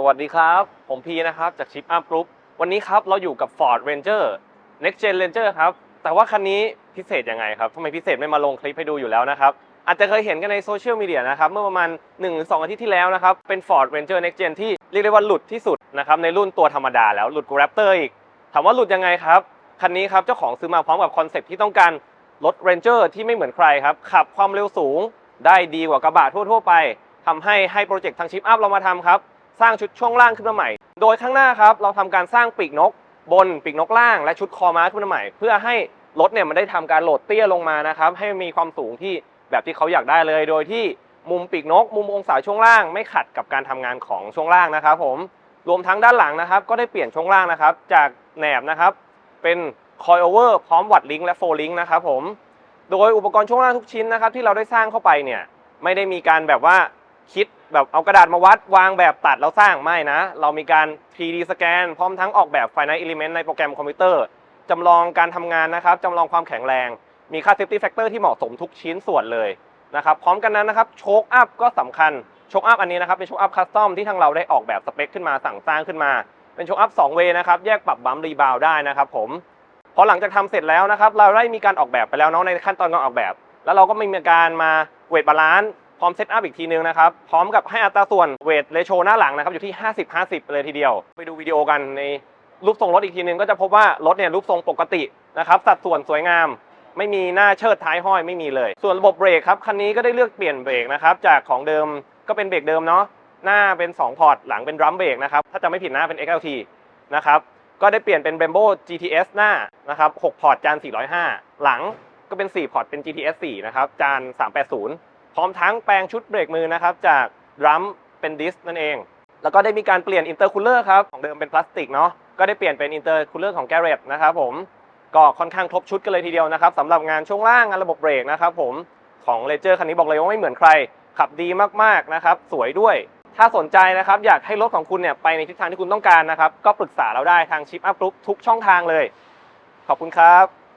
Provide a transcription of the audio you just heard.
สวัสดีครับ ผมพีนะครับจากชิปอัพกรุ๊ปวันนี้ครับเราอยู่กับ Ford Ranger Next Gen Ranger ครับ แต่ว่าคันนี้พิเศษยังไงครับทำไมพิเศษไม่มาลงคลิปให้ดูอยู่แล้วนะครับ อาจจะเคยเห็นกันในโซเชียลมีเดียนะครับ เมื่อประมาณ 1-2 อาทิตย์ที่แล้วนะครับ เป็น Ford Ranger Next Gen ที่เรียกได้ว่าหลุดที่สุดนะครับในรุ่นตัวธรรมดาแล้วหลุดกว่า Raptor อีก ถามว่าหลุดยังไงครับ คันนี้ครับเจ้าของซื้อมาพร้อมกับคอนเซ็ปต์ที่ต้องการรถ Ranger ที่ไม่เหมือนใครครับขับความเร็วสูง ได้ดีกว่ากระบะทั่ว ๆ ไปทำให้ให้โปรเจกต์ทางชิปอัพเรามาทำครับ สร้างชุดช่วงล่างขึ้นมาใหม่ โดยข้างหน้าครับเราทำการสร้างปีกนก บนปีกนกล่าง และชุดคอม้าขึ้นมาใหม่ เพื่อให้รถเนี่ยมันได้ทำการโหลดเตี้ยลงมานะครับให้มีความสูงที่แบบที่เขาอยากได้เลย โดยที่มุมปีกนก มุมองศาช่วงล่าง ไม่ขัดกับการทำงานของช่วงล่างนะครับ ผมรวมทั้งด้านหลังนะครับ ก็ได้เปลี่ยนช่วงล่างนะครับ จากแหนบนะครับ เป็นคอยโอเวอร์พร้อมวัดลิงก์และโฟลิงก์นะครับผมโดยอุปกรณ์ช่วงล่างทุกชิ้นนะครับ ที่เราได้สร้างเข้าไปเนี่ยไม่ได้มีการแบบว่า คิดแบบเอากระดาษมาวัดวางแบบตัดแล้วสร้างไม่นะ เรามีการ 3D สแกนพร้อมทั้งออกแบบ Finite Element ในโปรแกรมคอมพิวเตอร์จำลองการทำงานนะครับจำลองความแข็งแรง มีค่า Safety Factor ที่เหมาะสมทุกชิ้นส่วนเลยนะครับพร้อมกันนั้นนะครับโชคอัพก็สำคัญโชคอัพอันนี้นะครับเป็นโชคอัพคัสตอมที่ทางเราได้ออกแบบสเปคขึ้นมาสั่งสร้างขึ้นมา เป็นโชคอัพ2เวนะครับแยกปรับบัมรีบาวได้นะครับผมพอหลังจากทำเสร็จแล้วนะครับเราได้มีการออกแบบไปแล้วเนาะในขั้นตอนการออกแบบ แล้วเราก็มีการมาเวทบาลานซ์ พร้อมเซตอัพอีกทีนึงนะครับ พร้อมกับให้อัตราส่วนเวทเรโชหน้าหลังนะครับอยู่ที่ 50 50 เลยทีเดียว ไปดูวิดีโอกันในรูปทรงรถอีกทีนึงก็จะพบว่ารถเนี่ยรูปทรงปกตินะครับสัดส่วนสวยงาม ไม่มีหน้าเชิดท้ายห้อยไม่มีเลย ส่วนระบบเบรกครับคันนี้ก็ได้เลือกเปลี่ยนเบรกนะครับจากของเดิมก็เป็นเบรกเดิมเนาะหน้าเป็น 2 พอร์ต หลังเป็นดรัมเบรกนะครับถ้าจะไม่ผิดหน้าเป็น XLT นะครับก็ได้เปลี่ยนเป็น Brembo GTS หน้านะครับ6พอร์ตจาน405 หลังก็เป็น 4 พอร์ตเป็น GTS 4นะครับจาน380 พร้อมทั้งแปลงชุดเบรกมือนะครับจากดรัมเป็นดิสนั่นเอง แล้วก็ได้มีการเปลี่ยนอินเตอร์คูลเลอร์ครับของเดิมเป็นพลาสติกเนาะก็ได้เปลี่ยนเป็นอินเตอร์คูลเลอร์ของ Garrett นะครับผมก็ค่อนข้างครบชุดกันเลยทีเดียวนะครับสำหรับงานช่วงล่างงานระบบเบรกนะครับผมของเลเจอร์คันนี้บอกเลยว่าไม่เหมือนใคร ขับดีมากๆนะครับสวยด้วย ถ้าสนใจนะครับอยากให้รถของคุณเนี่ยไปในทิศทางที่คุณต้องการนะครับก็ปรึกษาเราได้ทางชิปอัพกรุ๊ปทุกช่องทางเลย ขอบคุณครับ